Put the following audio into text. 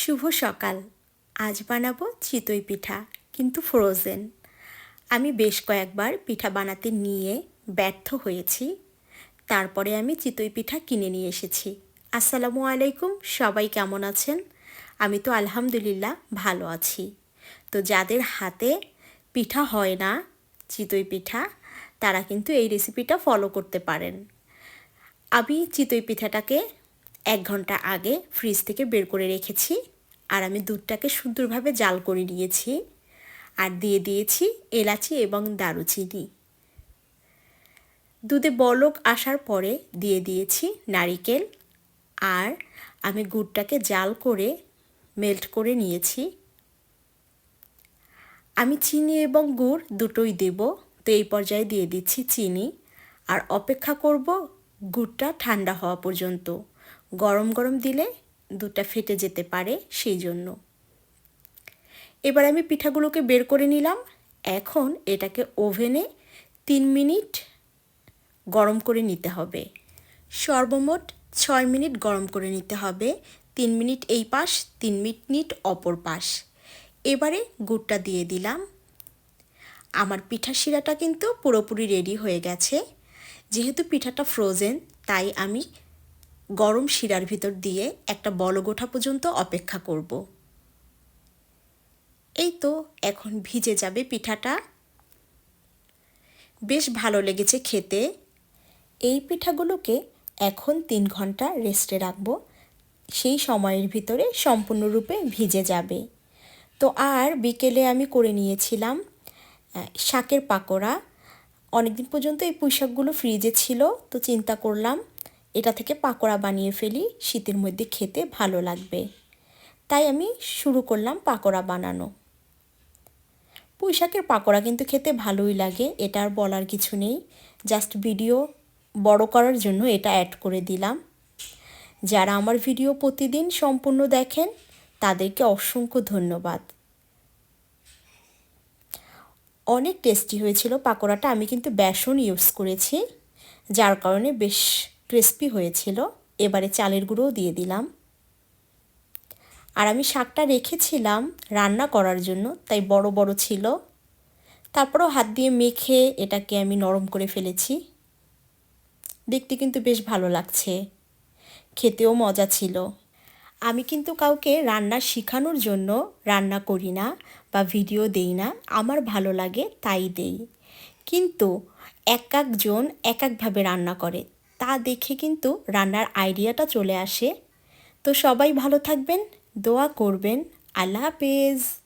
শুভ সকাল। আজ বানাবো চিতই পিঠা, কিন্তু ফ্রোজেন আমি বেশ কয়েকবার পিঠা বানাতে নিয়ে ব্যর্থ হয়েছি। তারপরে আমি চিতই পিঠা কিনে নিয়ে এসেছি। আসসালামু আলাইকুম, সবাই কেমন আছেন? আমি তো আলহামদুলিল্লাহ ভালো আছি। তো যাদের হাতে পিঠা হয় না, চিতই পিঠা, তারা কিন্তু এই রেসিপিটা ফলো করতে পারেন। আমি চিতই পিঠাটাকে এক ঘণ্টা আগে ফ্রিজ থেকে বের করে রেখেছি আর আমি দুধটাকে সুন্দরভাবে জাল করে নিয়েছি আর দিয়ে দিয়েছি এলাচি এবং দারুচিনি। দুধে বলক আসার পরে দিয়ে দিয়েছি নারিকেল আর আমি গুড়টাকে জাল করে মেল্ট করে নিয়েছি। আমি চিনি এবং গুড় দুটোই দেব, তো এই পর্যায়ে দিয়ে দিচ্ছি চিনি আর অপেক্ষা করব গুড়টা ঠান্ডা হওয়া পর্যন্ত। গরম গরম দিলে দুধটা ফেটে যেতে পারে সেই জন্য। এবার আমি পিঠাগুলোকে বের করে নিলাম। এখন এটাকে ওভেনে তিন মিনিট গরম করে নিতে হবে। সর্বমোট ছয় মিনিট গরম করে নিতে হবে। তিন মিনিট এই পাশ, তিন মিনিট অপর পাশ। এবারে গুড়টা দিয়ে দিলাম। আমার পিঠা শিরাটা কিন্তু পুরোপুরি রেডি হয়ে গেছে। যেহেতু পিঠাটা ফ্রোজেন তাই আমি গরম শিরার ভিতর দিয়ে একটা বলগোঠা পর্যন্ত অপেক্ষা করব। এই তো এখন ভিজে যাবে পিঠাটা। বেশ ভালো লেগেছে খেতে। এই পিঠাগুলোকে এখন তিন ঘণ্টা রেস্টে রাখব। সেই সময়ের ভিতরে সম্পূর্ণরূপে ভিজে যাবে। তো আর বিকেলে আমি করে নিয়েছিলাম শাকের পাকোড়া। অনেকদিন পর্যন্ত এই পুঁইশাকগুলো ফ্রিজে ছিল, তো চিন্তা করলাম এটা থেকে পাকোড়া বানিয়ে ফেলি, শীতের মধ্যে খেতে ভালো লাগবে। তাই আমি শুরু করলাম পাকোড়া বানানো। পুঁইশাকের পাকোড়া কিন্তু খেতে ভালোই লাগে, এটা আর বলার কিছু নেই। জাস্ট ভিডিও বড় করার জন্য এটা অ্যাড করে দিলাম। যারা আমার ভিডিও প্রতিদিন সম্পূর্ণ দেখেন, তাদেরকে অসংখ্য ধন্যবাদ। অনেক টেস্টি হয়েছিল পাকোড়াটা, আমি কিন্তু বেসন ইউজ করেছি, যার কারণে বেশ ক্রিস্পি হয়েছিল, এবারে চালের গুঁড়োও দিয়ে দিলাম। আর আমি শাকটা রেখেছিলাম রান্না করার জন্য, তাই বড় বড় ছিল। তারপরেও হাত দিয়ে মেখে এটাকে আমি নরম করে ফেলেছি। দেখতে কিন্তু বেশ ভালো লাগছে। খেতেও মজা ছিল। আমি কিন্তু কাউকে রান্না শেখানোর জন্য রান্না করি না বা ভিডিও দেই না, আমার ভালো লাগে তাই দেই। কিন্তু এক একজন এক একভাবে রান্না করে। তা দেখে কিন্তু রান্নার আইডিয়াটা চলে আসে। তো সবাই ভালো থাকবেন, দোয়া করবেন। আল্লাহ হাফেজ।